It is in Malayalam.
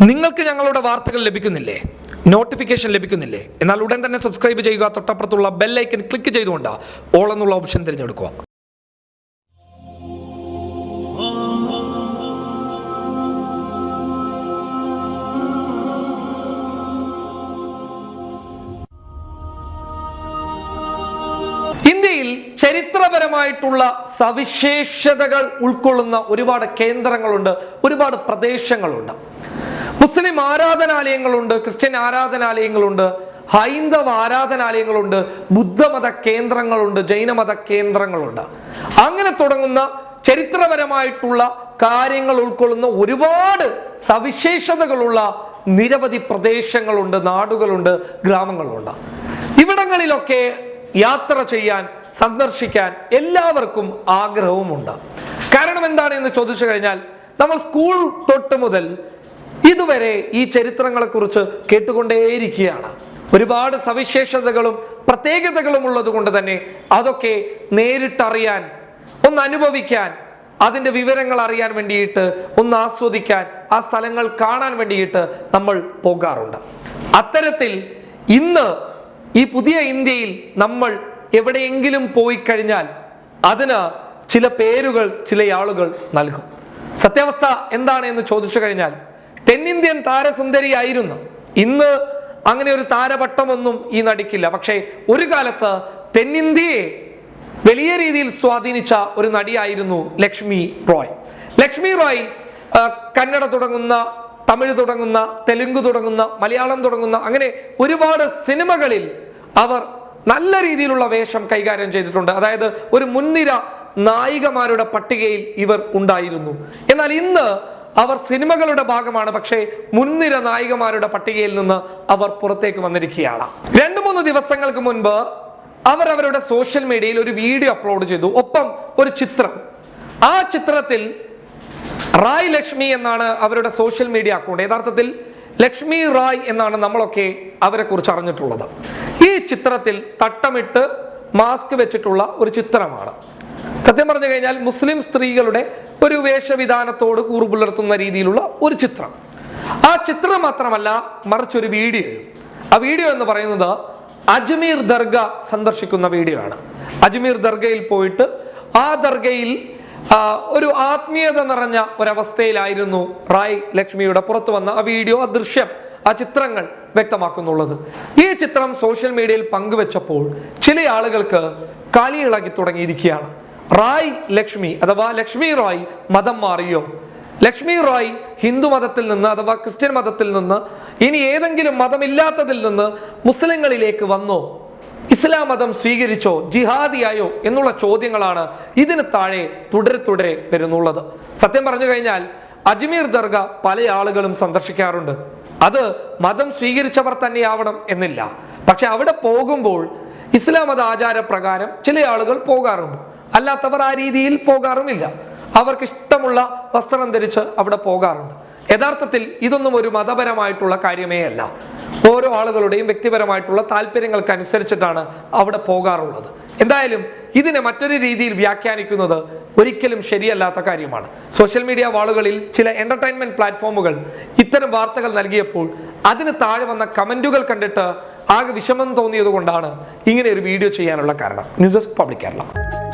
നിങ്ങൾക്ക് ഞങ്ങളുടെ വാർത്തകൾ ലഭിക്കുന്നില്ലേ? നോട്ടിഫിക്കേഷൻ ലഭിക്കുന്നില്ലേ? എന്നാൽ ഉടൻ തന്നെ സബ്സ്ക്രൈബ് ചെയ്യുക. തൊട്ടപ്പുറത്തുള്ള ബെല്ലൈക്കൻ ക്ലിക്ക് ചെയ്തുകൊണ്ട് ഓൾ എന്നുള്ള ഓപ്ഷൻ തിരഞ്ഞെടുക്കുക. ഇന്ത്യയിൽ ചരിത്രപരമായിട്ടുള്ള സവിശേഷതകൾ ഉൾക്കൊള്ളുന്ന ഒരുപാട് കേന്ദ്രങ്ങളുണ്ട് ഒരുപാട് പ്രദേശങ്ങളുണ്ട്. മുസ്ലിം ആരാധനാലയങ്ങളുണ്ട് ക്രിസ്ത്യൻ ആരാധനാലയങ്ങളുണ്ട് ഹൈന്ദവ ആരാധനാലയങ്ങളുണ്ട് ബുദ്ധമത കേന്ദ്രങ്ങളുണ്ട് ജൈനമത കേന്ദ്രങ്ങളുണ്ട്. അങ്ങനെ തുടങ്ങുന്ന ചരിത്രപരമായിട്ടുള്ള കാര്യങ്ങൾ ഉൾക്കൊള്ളുന്ന ഒരുപാട് സവിശേഷതകളുള്ള നിരവധി പ്രദേശങ്ങളുണ്ട് നാടുകളുണ്ട് ഗ്രാമങ്ങളുണ്ട്. ഇവിടങ്ങളിലൊക്കെ യാത്ര ചെയ്യാൻ സന്ദർശിക്കാൻ എല്ലാവർക്കും ആഗ്രഹവുമുണ്ട്. കാരണം എന്താണ് എന്ന് ചോദിച്ചു കഴിഞ്ഞാൽ നമ്മൾ സ്കൂൾ തൊട്ട് മുതൽ ഇതുവരെ ഈ ചരിത്രങ്ങളെക്കുറിച്ച് കേട്ടുകൊണ്ടേയിരിക്കുകയാണ്. ഒരുപാട് സവിശേഷതകളും പ്രത്യേകതകളും ഉള്ളത് കൊണ്ട് തന്നെ അതൊക്കെ നേരിട്ടറിയാൻ ഒന്ന് അനുഭവിക്കാൻ അതിന്റെ വിവരങ്ങൾ അറിയാൻ വേണ്ടിയിട്ട് ഒന്ന് ആസ്വദിക്കാൻ ആ സ്ഥലങ്ങൾ കാണാൻ വേണ്ടിയിട്ട് നമ്മൾ പോകാറുണ്ട്. അത്തരത്തിൽ ഇന്ന് ഈ പുതിയ ഇന്ത്യയിൽ നമ്മൾ എവിടെയെങ്കിലും പോയി കഴിഞ്ഞാൽ അതിന് ചില പേരുകൾ ചില ആളുകൾ നൽകും. സത്യാവസ്ഥ എന്താണ് എന്ന് ചോദിച്ചു കഴിഞ്ഞാൽ തെന്നിന്ത്യൻ താരസുന്ദരിയായിരുന്നു. ഇന്ന് അങ്ങനെ ഒരു താരപട്ടമൊന്നും ഈ നടിക്കില്ല. പക്ഷേ ഒരു കാലത്ത് തെന്നിന്ത്യയെ വലിയ രീതിയിൽ സ്വാധീനിച്ച ഒരു നടിയായിരുന്നു ലക്ഷ്മി റോയ്. ലക്ഷ്മി റോയ് കന്നഡ തുടങ്ങുന്ന തമിഴ് തുടങ്ങുന്ന തെലുങ്ക് തുടങ്ങുന്ന മലയാളം തുടങ്ങുന്ന അങ്ങനെ ഒരുപാട് സിനിമകളിൽ അവർ നല്ല രീതിയിലുള്ള വേഷം കൈകാര്യം ചെയ്തിട്ടുണ്ട്. അതായത് ഒരു മുൻനിര നായികമാരുടെ പട്ടികയിൽ ഇവർ ഉണ്ടായിരുന്നു. എന്നാൽ ഇന്ന് അവർ സിനിമകളുടെ ഭാഗമാണ് പക്ഷേ മുൻനിര നായികമാരുടെ പട്ടികയിൽ നിന്ന് അവർ പുറത്തേക്ക് വന്നിരിക്കുകയാണ്. രണ്ടു മൂന്ന് ദിവസങ്ങൾക്ക് മുൻപ് അവർ അവരുടെ സോഷ്യൽ മീഡിയയിൽ ഒരു വീഡിയോ അപ്ലോഡ് ചെയ്തു. ഒപ്പം ഒരു ചിത്രം. ആ ചിത്രത്തിൽ റായ് ലക്ഷ്മി എന്നാണ് അവരുടെ സോഷ്യൽ മീഡിയ അക്കൗണ്ട്. യഥാർത്ഥത്തിൽ ലക്ഷ്മി റായ് എന്നാണ് നമ്മളൊക്കെ അവരെ കുറിച്ച് അറിഞ്ഞിട്ടുള്ളത്. ഈ ചിത്രത്തിൽ തട്ടമിട്ട് മാസ്ക് വെച്ചിട്ടുള്ള ഒരു ചിത്രമാണ്. സത്യം പറഞ്ഞു കഴിഞ്ഞാൽ മുസ്ലിം സ്ത്രീകളുടെ ഒരു വേഷവിധാനത്തോട് കൂറു പുലർത്തുന്ന രീതിയിലുള്ള ഒരു ചിത്രം. ആ ചിത്രം മാത്രമല്ല മറിച്ചൊരു വീഡിയോ. ആ വീഡിയോ എന്ന് പറയുന്നത് അജ്മീർ ദർഗ സന്ദർശിക്കുന്ന വീഡിയോ ആണ്. അജ്മീർ ദർഗയിൽ പോയിട്ട് ആ ദർഗയിൽ ഒരു ആത്മീയത നിറഞ്ഞ ഒരവസ്ഥയിലായിരുന്നു റായ് ലക്ഷ്മിയുടെ പുറത്തു വന്ന ആ വീഡിയോ ആ ദൃശ്യം ആ ചിത്രങ്ങൾ വ്യക്തമാക്കുന്നുള്ളത്. ഈ ചിത്രം സോഷ്യൽ മീഡിയയിൽ പങ്കുവെച്ചപ്പോൾ ചില ആളുകൾക്ക് കാലിയിളകി തുടങ്ങിയിരിക്കുകയാണ്. റായ് ലക്ഷ്മി അഥവാ ലക്ഷ്മി റായ് മതം മാറിയോ? ലക്ഷ്മി റായ് ഹിന്ദു മതത്തിൽ നിന്ന് അഥവാ ക്രിസ്ത്യൻ മതത്തിൽ നിന്ന് ഇനി ഏതെങ്കിലും മതമില്ലാത്തതിൽ നിന്ന് മുസ്ലിങ്ങളിലേക്ക് വന്നോ? ഇസ്ലാം മതം സ്വീകരിച്ചോ? ജിഹാദിയായോ? എന്നുള്ള ചോദ്യങ്ങളാണ് ഇതിന് താഴെ തുടരെ തുടരെ വരുന്നുള്ളത്. സത്യം പറഞ്ഞു കഴിഞ്ഞാൽ അജ്മീർ ദർഗ പല ആളുകളും സന്ദർശിക്കാറുണ്ട്. അത് മതം സ്വീകരിച്ചവർ തന്നെയാവണം എന്നില്ല. പക്ഷെ അവിടെ പോകുമ്പോൾ ഇസ്ലാം മത ആചാരപ്രകാരം ചില ആളുകൾ പോകാറുണ്ട്. അല്ലാത്തവർ ആ രീതിയിൽ പോകാറുമില്ല. അവർക്ക് ഇഷ്ടമുള്ള വസ്ത്രം ധരിച്ച് അവിടെ പോകാറുണ്ട്. യഥാർത്ഥത്തിൽ ഇതൊന്നും ഒരു മതപരമായിട്ടുള്ള കാര്യമേ അല്ല. ഓരോ ആളുകളുടെയും വ്യക്തിപരമായിട്ടുള്ള താല്പര്യങ്ങൾക്കനുസരിച്ചിട്ടാണ് അവിടെ പോകാറുള്ളത്. എന്തായാലും ഇതിനെ മറ്റൊരു രീതിയിൽ വ്യാഖ്യാനിക്കുന്നത് ഒരിക്കലും ശരിയല്ലാത്ത കാര്യമാണ്. സോഷ്യൽ മീഡിയ വാളുകളിൽ ചില എന്റർടൈൻമെന്റ് പ്ലാറ്റ്ഫോമുകൾ ഇത്തരം വാർത്തകൾ നൽകിയപ്പോൾ അതിന് താഴെ വന്ന കമന്റുകൾ കണ്ടിട്ട് ആകെ വിഷമം തോന്നിയത് കൊണ്ടാണ് ഇങ്ങനെ ഒരു വീഡിയോ ചെയ്യാനുള്ള കാരണം. News desk public Kerala.